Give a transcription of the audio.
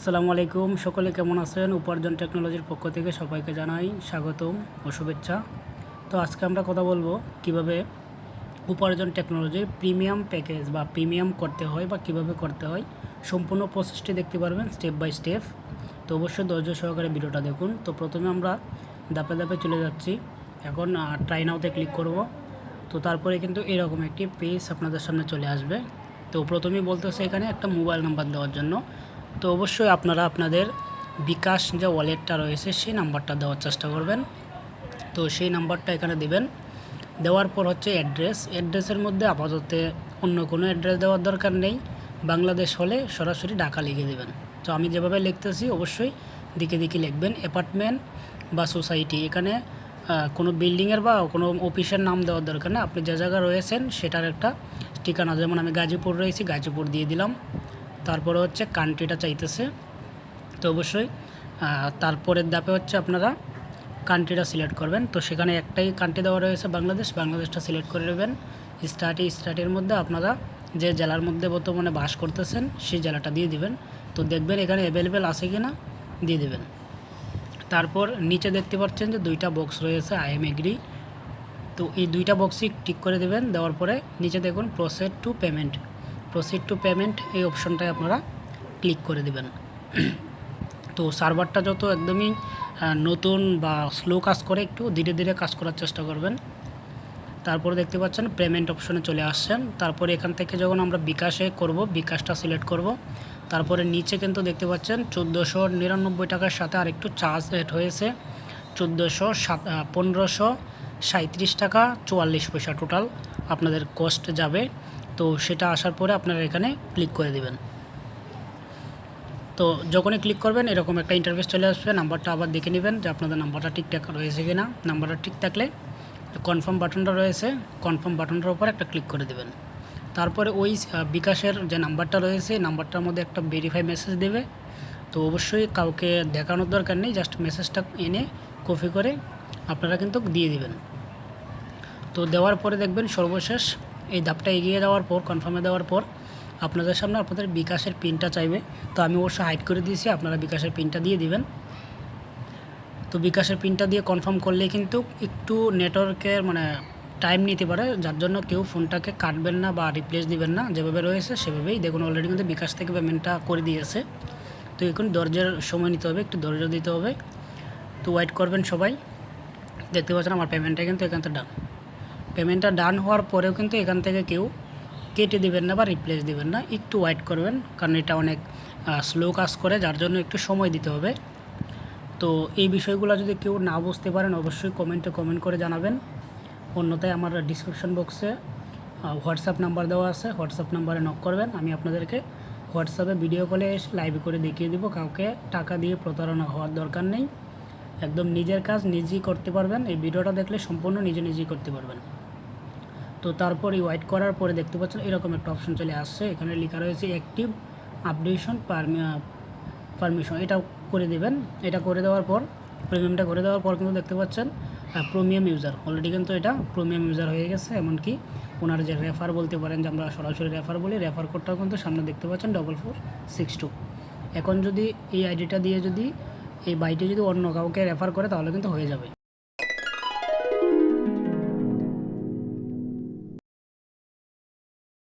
আসসালামু আলাইকুম। সকলে কেমন আছেন? উপার্জন টেকনোলজির পক্ষ থেকে সবাইকে জানাই স্বাগতম ও শুভেচ্ছা। তো আজকে আমরা কথা বলব কীভাবে উপার্জন টেকনোলজির প্রিমিয়াম প্যাকেজ বা প্রিমিয়াম করতে হয় বা কীভাবে করতে হয় সম্পূর্ণ প্রসেসটি দেখতে পারবেন স্টেপ বাই স্টেপ। তো অবশ্যই ধৈর্য সহকারে ভিডিওটা দেখুন। তো প্রথমে আমরা ধাপে ধাপে চলে যাচ্ছি। এখন ট্রাই নাওতে ক্লিক করব। তো তারপরে কিন্তু এরকম একটি পেজ আপনাদের সামনে চলে আসবে। তো প্রথমেই বলতেছে এখানে একটা মোবাইল নাম্বার দেওয়ার জন্য। তো অবশ্যই আপনারা আপনাদের বিকাশ যে ওয়ালেটটা রয়েছে, সেই নাম্বারটা দেওয়ার চেষ্টা করবেন। তো সেই নাম্বারটা এখানে দিবেন। দেওয়ার পর হচ্ছে অ্যাড্রেস। অ্যাড্রেসের মধ্যে আপাতত অন্য কোনো অ্যাড্রেস দেওয়ার দরকার নেই। বাংলাদেশ হলে সরাসরি ঢাকা লিখে দেবেন। তো আমি যেভাবে লিখতেছি, অবশ্যই দিকে দিকে লিখবেন। অ্যাপার্টমেন্ট বা সোসাইটি, এখানে কোনো বিল্ডিংয়ের বা কোনো অফিসের নাম দেওয়ার দরকার নেই। আপনি যে জায়গায় রয়েছেন, সেটার একটা ঠিকানা। যেমন আমি গাজীপুর রয়েছি, গাজীপুর দিয়ে দিলাম। তারপরে হচ্ছে কান্ট্রিটা চাইতেছে। তো অবশ্যই তারপরের ধাপে হচ্ছে আপনারা কান্ট্রিটা সিলেক্ট করবেন। তো সেখানে একটাই কান্ট্রি দেওয়া রয়েছে বাংলাদেশ। বাংলাদেশটা সিলেক্ট করে নেবেন। স্টার্টে স্টার্টের মধ্যে আপনারা যে জেলার মধ্যে বর্তমানে বাস করতেছেন, সেই জেলাটা দিয়ে দিবেন। তো দেখবেন এখানে অ্যাভেলেবেল আছে কি না দিয়ে দেবেন। তারপর নিচে দেখতে পাচ্ছেন যে দুইটা বক্স রয়েছে আই এম এগ্রি তো এই দুইটা বক্সই টিক করে দেবেন। দেওয়ার পরে নিচে দেখুন proceed to payment proceed to payment এই অপশনটায় আপনারা ক্লিক করে দেবেন। তো সার্ভারটা যত একদমই নতুন বা স্লো কাজ করে, একটু ধীরে ধীরে কাজ করার চেষ্টা করবেন। তারপরে দেখতে পাচ্ছেন পেমেন্ট অপশনে চলে আসছেন। তারপরে এখান থেকে যখন আমরা বিকাশে করব, বিকাশটা সিলেক্ট করব, তারপরে নিচে কিন্তু দেখতে পাচ্ছেন চোদ্দোশো নিরানব্বই টাকার সাথে আরেকটু চার্জ এড হয়েছে। চোদ্দোশো সাত পনেরোশো সাঁত্রিশ টাকা চুয়াল্লিশ পয়সা টোটাল আপনাদের কস্ট যাবে। তো সেটা আসার পরে আপনারা এখানে ক্লিক করে দিবেন। তো যখনই ক্লিক করবেন, এরকম একটা ইন্টারফেস চলে আসবে নাম্বারটা আবার দেখে নেবেন যে আপনাদের নাম্বারটা ঠিকঠাক রয়েছে কি না নাম্বারটা ঠিক থাকলে কনফার্ম বাটনটা রয়েছে কনফার্ম বাটনটার উপর একটা ক্লিক করে দেবেন। তারপরে ওই বিকাশের যে নাম্বারটা রয়েছে নাম্বারটার মধ্যে একটা ভেরিফাই মেসেজ দেবে। তো অবশ্যই কাউকে দেখানোর দরকার নেই জাস্ট মেসেজটা এনে কপি করে আপনারা কিন্তু দিয়ে দিবেন। তো দেওয়ার পরে দেখবেন সর্বশেষ এই ধাপটা এগিয়ে যাওয়ার পর কনফার্মে দেওয়ার পর, আপনাদের সামনে আপনাদের বিকাশের পিনটা চাইবে। তো আমি অবশ্য হাইড করে দিয়েছি, আপনারা বিকাশের পিনটা দিয়ে দিবেন। তো বিকাশের পিনটা দিয়ে কনফার্ম করলে কিন্তু একটু নেটওয়ার্কের মানে টাইম নিতে পারে, যার জন্য কেউ ফোনটাকে কাটবেন না বা রিপ্লেস দিবেন না। যেভাবে রয়েছে সেভাবেই দেখুন অলরেডি কিন্তু বিকাশ থেকে পেমেন্টটা করে দিয়েছে। তো এখন ধৈর্যের সময় নিতে হবে, একটু ধৈর্য দিতে হবে। তো ওয়েট করবেন সবাই। দেখতে পাচ্ছেন আমার পেমেন্টটা কিন্তু এখান থেকে ডান পেমেন্টটা ডান হওয়ার পরেও কিন্তু এখান থেকে কেউ কেটে দিবেন না বা রিপ্লেস দিবেন না। একটু ওয়েট করবেন, কারণ এটা অনেক স্লো কাজ করে, যার জন্য একটু সময় দিতে হবে। তো এই বিষয়গুলো যদি কেউ না বুঝতে পারেন, অবশ্যই কমেন্টে কমেন্ট করে জানাবেন। অন্যথায় আমার ডিসক্রিপশন বক্সে হোয়াটসঅ্যাপ নাম্বার দেওয়া আছে। হোয়াটসঅ্যাপ নাম্বারে নক করবেন। আমি আপনাদেরকে হোয়াটসঅ্যাপে ভিডিও কলে এসে লাইভ করে দেখিয়ে দিব। কাউকে টাকা দিয়ে প্রতারণা হওয়ার দরকার নেই। একদম নিজের কাজ নিজেই করতে পারবেন। এই ভিডিওটা দেখলে সম্পূর্ণ নিজে নিজেই করতে পারবেন। তো তারপর ওয়াইট করার পরে দেখতে পাচ্ছেন এরকম একটা অপশন চলে আসছে। এখানে লেখা রয়েছে অ্যাক্টিভ আপডেশন পারমি পারমিশন এটা করে দেবেন। এটা করে দেওয়ার পর প্রিমিয়ামটা করে দেওয়ার পর কিন্তু দেখতে পাচ্ছেন প্রিমিয়াম ইউজার অলরেডি কিন্তু এটা প্রিমিয়াম ইউজার হয়ে গেছে, এমনকি ওনার যে রেফার বলতে পারেন যে আমরা সরাসরি রেফার বলি রেফার কোডটাও কিন্তু সামনে দেখতে পাচ্ছেন ডবল ফোর সিক্স টু এখন যদি এই আইডিটা দিয়ে যদি, এই বাইটি যদি অন্য কাউকে রেফার করে, তাহলে কিন্তু হয়ে যাবে।